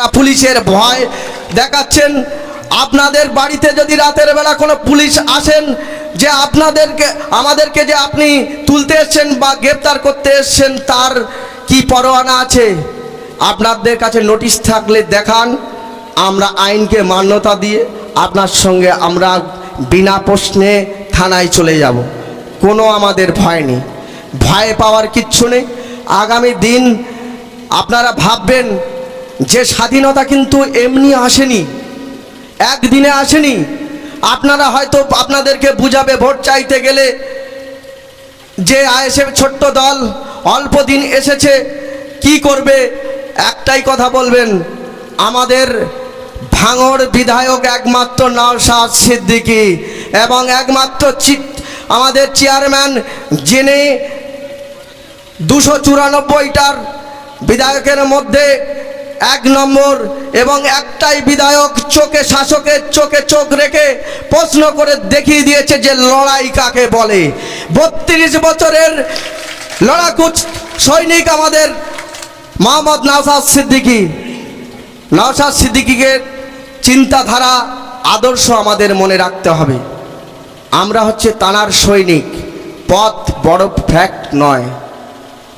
তারা পুলিশের ভয় দেখাচ্ছেন। আপনাদের বাড়িতে যদি রাতের বেলা কোনো পুলিশ আসেন, যে আপনাদেরকে, আমাদেরকে যে আপনি তুলতে এসছেন বা গ্রেপ্তার করতে এসছেন, তার কি পরোয়ানা আছে? আপনাদের কাছে নোটিশ থাকলে দেখান। আমরা আইনকে মান্যতা দিয়ে আপনার সঙ্গে আমরা বিনা প্রশ্নে থানায় চলে যাব। কোনো আমাদের ভয় নেই। ভয় পাওয়ার কিচ্ছু নেই। আগামী দিন আপনারা ভাববেন যে স্বাধীনতা কিন্তু এমনি আসেনি, একদিনে আসেনি, আপনারা হয়তো আপনাদেরকে বুঝাবে, ভোট চাইতে গেলে যে আইএসএফ ছোট্ট দল অল্প দিন এসেছে, কি করবে? একটাই কথা বলবেন, আমাদের ভাঙড় বিধায়ক একমাত্র নওশাদ সিদ্দিকী এবং একমাত্র আমাদের চেয়ারম্যান যিনি দুশো চুরানব্বইটার বিধায়কের মধ্যে এক নম্বর এবং একটাই বিধায়ক চোখে শাসকের চোখে চোখ রেখে প্রশ্ন করে দেখিয়ে দিয়েছে যে লড়াই কাকে বলে। বত্রিশ বছরের লড়াকু সৈনিক আমাদের মোহাম্মদ নওশাদ সিদ্দিকী। নওশাদ সিদ্দিকীকে চিন্তাধারা, আদর্শ আমাদের মনে রাখতে হবে। আমরা হচ্ছে তানার সৈনিক। পথ বড় ফ্যাক্ট নয়।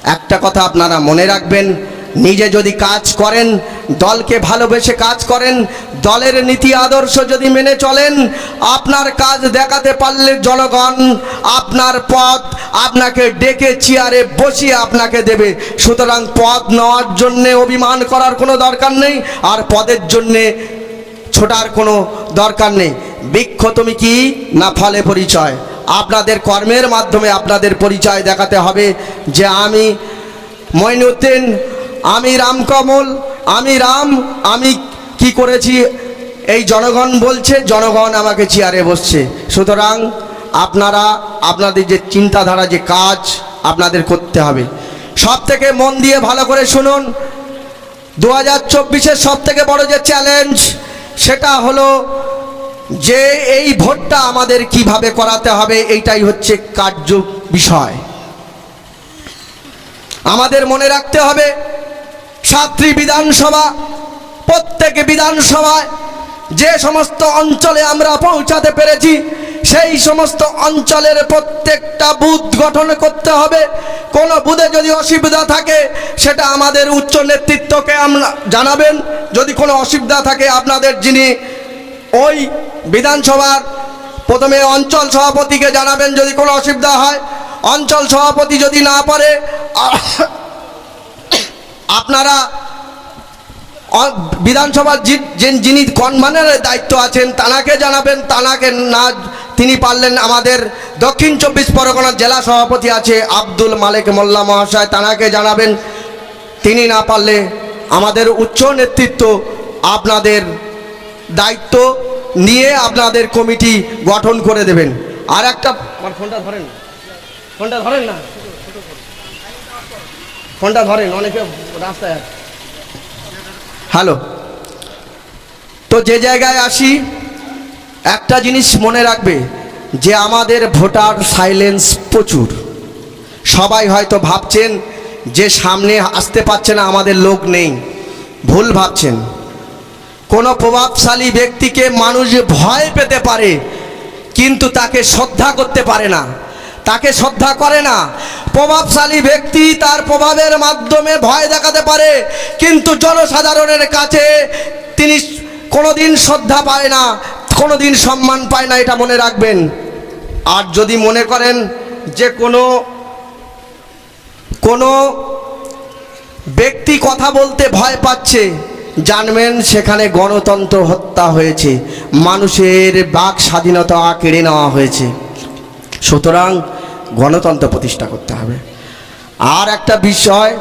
একটা কথা আপনারা মনে রাখবেন নিজে যদি কাজ করেন, দলকে ভালোবেসে কাজ করেন, দলের নীতি আদর্শ যদি মেনে চলেন, আপনার কাজ দেখাতে পারলে জনগণ আপনার পথ আপনাকে ডেকে, চেয়ারে বসিয়ে আপনাকে দেবে। সুতরাং পদ নেওয়ার জন্যে অভিমান করার কোনো দরকার নেই, আর পদের জন্যে ছোটার কোনো দরকার নেই। বৃক্ষ তুমি কি না ফলে পরিচয়? আপনাদের কর্মের মাধ্যমে আপনাদের পরিচয় দেখাতে হবে যে আমি মইনুদ্দিন আমি রামকমল আমি রাম, আমি কি করেছি? এই জনগণ বলছে, জনগণ আমাকে চেয়ারে বসছে। সুতরাং আপনারা, আপনাদের যে চিন্তাধারা, যে কাজ, আপনাদের করতে হবে। সব থেকে মন দিয়ে ভালো করে শুনুন। দু হাজার চব্বিশের সব থেকে বড় যে চ্যালেঞ্জ সেটা হলো যে এই ভোটটা আমাদের কীভাবে করাতে হবে, এইটাই হচ্ছে কার্য বিষয়। আমাদের মনে রাখতে হবে সাতটি বিধানসভা, প্রত্যেক বিধানসভায় যে সমস্ত অঞ্চলে আমরা পৌঁছাতে পেরেছি, সেই সমস্ত অঞ্চলের প্রত্যেকটা বুথ গঠন করতে হবে। কোনো বুথে যদি অসুবিধা থাকে, সেটা আমাদের উচ্চ নেতৃত্বকে আমরা জানাবেন। যদি কোনো অসুবিধা থাকে, আপনাদের যিনি ওই বিধানসভার প্রথমে অঞ্চল সভাপতিকে জানাবেন যদি কোনো অসুবিধা হয়। অঞ্চল সভাপতি যদি না পারে আপনারা বিধানসভার যিনি কনভেনারের দায়িত্ব আছেন, তানাকে জানাবেন, তানাকে না তিনি পারলেন আমাদের দক্ষিণ চব্বিশ পরগনার জেলা সভাপতি আছে আব্দুল মালিক মোল্লা মহাশয়, তানাকে জানাবেন। তিনি না পারলে আমাদের উচ্চ নেতৃত্ব আপনাদের দায়িত্ব নিয়ে আপনাদের কমিটি গঠন করে দেবেন। আর একটা আমার ফোনটা ধরেন। ফোনটা ধরেন না। ফোনটা ধরেন, অনেকে রাস্তায় হ্যালো। তো যে জায়গায় আসি, একটা জিনিস মনে রাখবে, যে আমাদের ভোটার সাইলেন্স প্রচুর। সবাই হয়তো ভাবছেন, যে সামনে আসতে পারছে না, আমাদের লোক নেই। ভুল ভাবছেন। কোনো প্রভাবশালী ব্যক্তিকে মানুষ ভয় পেতে পারে, কিন্তু তাকে শ্রদ্ধা করতে পারে না। তাকে শ্রদ্ধা করে না। প্রভাবশালী ব্যক্তি তার প্রভাবের মাধ্যমে ভয় দেখাতে পারে, কিন্তু জনসাধারণের কাছে তিনি কোনোদিন শ্রদ্ধা পায় না, কোনোদিন সম্মান পায় না, এটা মনে রাখবেন। আর যদি মনে করেন যে কোনো কোনো ব্যক্তি কথা বলতে ভয় পাচ্ছে, জানবেন সেখানে গণতন্ত্র হত্যা হয়েছে, মানুষের বাক স্বাধীনতা কেড়ে নেওয়া হয়েছে। সুতরাং গণতন্ত্র প্রতিষ্ঠা করতে হবে। আর একটা বিষয়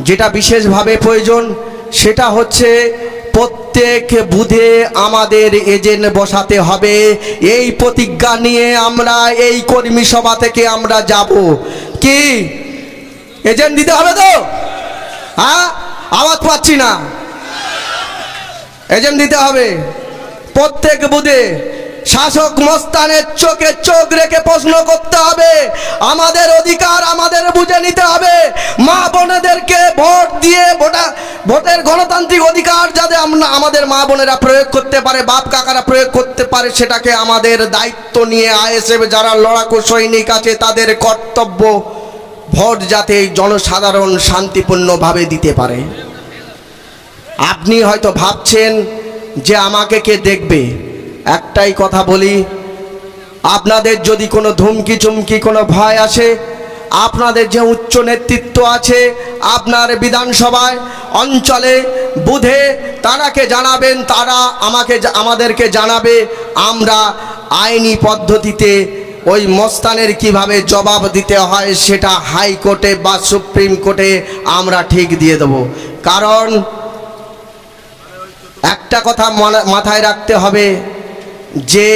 যেটা বিশেষভাবে প্রয়োজন, সেটা হচ্ছে প্রত্যেক বুধে আমাদের এজেন্ট বসাতে হবে। এই প্রতিজ্ঞা নিয়ে আমরা, এই কর্মী সভা থেকে আমরা যাব। কি? এজেন্ট দিতে হবে তো? হ্যাঁ? আওয়াজ পাচ্ছি না। এজেন্ট দিতে হবে। প্রত্যেক বুধে শাসক মস্তানের চোখে চোখ রেখে প্রশ্ন করতে হবে। আমাদের অধিকার আমাদের বুঝে নিতে হবে। মা বোনেদেরকে ভোট দিয়ে ভোটা, ভোটের গণতান্ত্রিক অধিকার যাতে আমরা, আমাদের মা বোনেরা প্রয়োগ করতে পারে, বাপ কাকারা প্রয়োগ করতে পারে, সেটাকে আমাদের দায়িত্ব নিয়ে আইএসএফ যারা লড়াকু সৈনিক আছে, তাদের কর্তব্য ভোট যাতে জনসাধারণ শান্তিপূর্ণভাবে দিতে পারে। আপনি হয়তো ভাবছেন যে আমাকে কে দেখবে? একটাই কথা বলি, আপনাদের যদি কোনো ধুমকি চুমকি, কোনো ভয় আসে, আপনাদের যে উচ্চ নেতৃত্ব আছে আপনার বিধানসভায়, অঞ্চলে, বুধে তারাকে জানাবেন, তারা আমাকে আমাদেরকে জানাবে, আমরা আইনি পদ্ধতিতে ওই মস্তানের কীভাবে জবাব দিতে হয় সেটা হাইকোর্টে বা সুপ্রিম কোর্টে আমরা ঠিক দিয়ে দেবো। কারণ একটা কথা মাথায় রাখতে হবে যে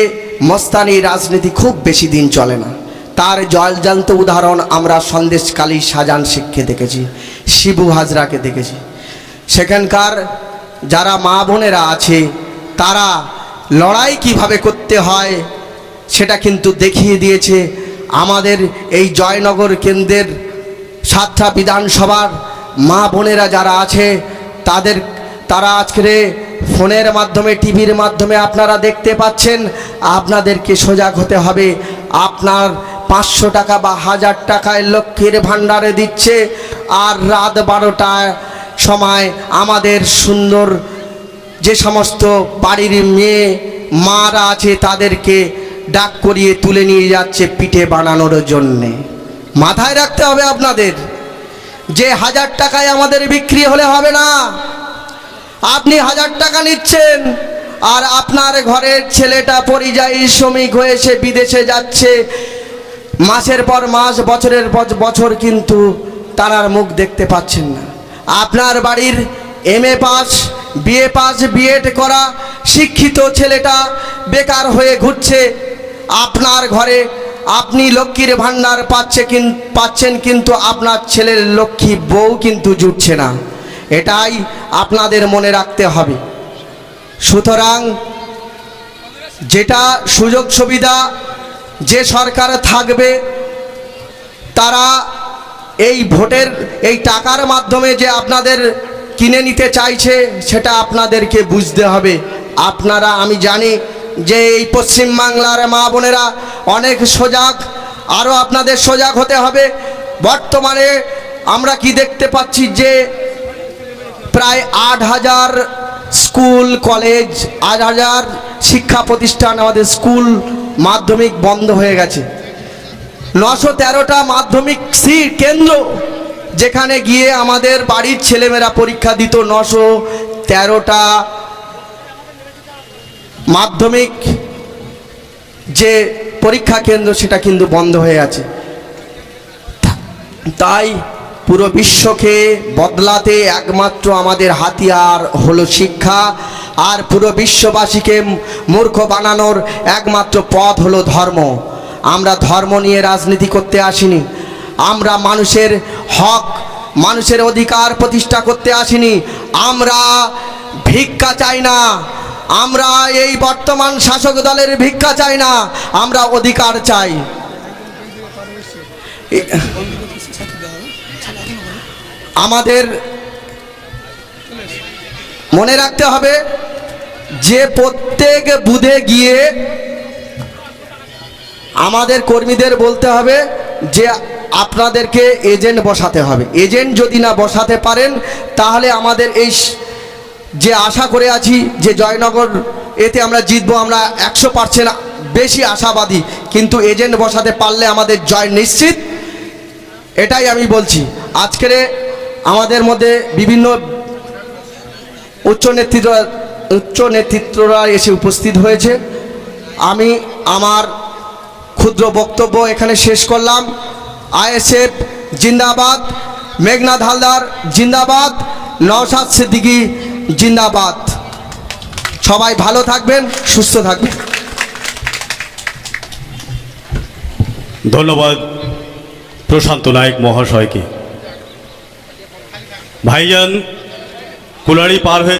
মস্তানি রাজনীতি খুব বেশি দিন চলে না। তার জলজান্ত উদাহরণ আমরা সন্দেশকালী সাজান শিখকে দেখেছি, শিবু হাজরাকে দেখেছি। সেখানকার যারা মা বোনেরা আছে, তারা লড়াই কীভাবে করতে হয় সেটা কিন্তু দেখিয়ে দিয়েছে আমাদের এই জয়নগর কেন্দ্রের সাতটা বিধানসভার মা বোনেরা যারা আছে, তাদের তারা আজকে ফোনের মাধ্যমে, টিভির মাধ্যমে আপনারা দেখতে পাচ্ছেন, আপনাদেরকে সজাগ হতে হবে। আপনার পাঁচশো টাকা বা হাজার টাকায় লক্ষ্মীর ভাণ্ডারে দিচ্ছে, আর রাত বারোটায় সময় আমাদের সুন্দর যে সমস্ত বাড়ির মেয়ে, মারা আছে, তাদেরকে ডাক করিয়ে তুলে নিয়ে যাচ্ছে পিঠে বানানোর জন্যে। মাথায় রাখতে হবে আপনাদের, যে হাজার টাকায় আমাদের বিক্রি হলে হবে না। আপনি হাজার টাকা নিচ্ছেন, আর আপনার ঘরের ছেলেটা পরিযায়ী শ্রমিক হয়ে সে বিদেশে যাচ্ছে। মাসের পর মাস, বছরের পর বছর কিন্তু তারার মুখ দেখতে পাচ্ছেন না। আপনার বাড়ির M A pass BA pass BEd করা শিক্ষিত ছেলেটা বেকার হয়ে ঘুরছে। আপনার ঘরে আপনি লক্ষ্মীর ভাণ্ডার পাচ্ছে পাচ্ছেন কিন্তু আপনার ছেলের লক্ষ্মী বউ কিন্তু জুটছে না। এটাই আপনাদের মনে রাখতে হবে। সুতরাং যেটা সুযোগ সুবিধা যে সরকার থাকবে, তারা এই ভোটের, এই টাকার মাধ্যমে যে আপনাদের কিনে নিতে চাইছে, সেটা আপনাদেরকে বুঝতে হবে। আপনারা, আমি জানি যে এই পশ্চিমবাংলার মা বোনেরা অনেক সজাগ, আরও আপনাদের সজাগ হতে হবে। বর্তমানে আমরা কি দেখতে পাচ্ছি যে প্রায় আট হাজার স্কুল, কলেজ, আট হাজার শিক্ষা প্রতিষ্ঠান আমাদের স্কুল মাধ্যমিক বন্ধ হয়ে গেছে। নশো তেরোটা মাধ্যমিক সিট কেন্দ্র যেখানে গিয়ে আমাদের বাড়ির ছেলেমেয়েরা পরীক্ষা দিত। নশো তেরোটা মাধ্যমিক যে পরীক্ষা কেন্দ্র সেটা কিন্তু বন্ধ হয়ে আছে। তাই পুরো বিশ্বকে বদলাতে একমাত্র আমাদের হাতিয়ার হলো শিক্ষা, আর পুরো বিশ্ববাসীকে মূর্খ বানানোর একমাত্র পথ হলো ধর্ম। আমরা ধর্ম নিয়ে রাজনীতি করতে আসিনি। আমরা মানুষের হক, মানুষের অধিকার প্রতিষ্ঠা করতে আসিনি। আমরা ভিক্ষা চাই না। আমরা এই বর্তমান শাসক দলের ভিক্ষা চাই না। আমরা অধিকার চাই। আমাদের মনে রাখতে হবে, যে প্রত্যেক বুধে গিয়ে আমাদের কর্মীদের বলতে হবে যে আপনাদেরকে এজেন্ট বসাতে হবে। এজেন্ট যদি না বসাতে পারেন, তাহলে আমাদের এই যে আশা করে আছি যে জয়নগর এতে আমরা জিতবো, আমরা একশো পার্সেন্ট বেশি আশাবাদী। কিন্তু এজেন্ট বসাতে পারলে আমাদের জয় নিশ্চিত। এটাই আমি বলছি। আজকের আমাদের মধ্যে বিভিন্ন উচ্চ নেতৃত্ব, উচ্চ নেতৃত্বরা এসে উপস্থিত হয়েছে। আমি আমার ক্ষুদ্র বক্তব্য এখানে শেষ করলাম। আইএসএফ জিন্দাবাদ মেঘনাথ হালদার জিন্দাবাদ, নওশাদ সিদ্দিকী জিন্দাবাদ। সবাই ভালো থাকবেন, সুস্থ থাকবেন। ধন্যবাদ প্রশান্ত নায়ক মহাশয়কে। ভাইজান কুলাড়ি পার হয়ে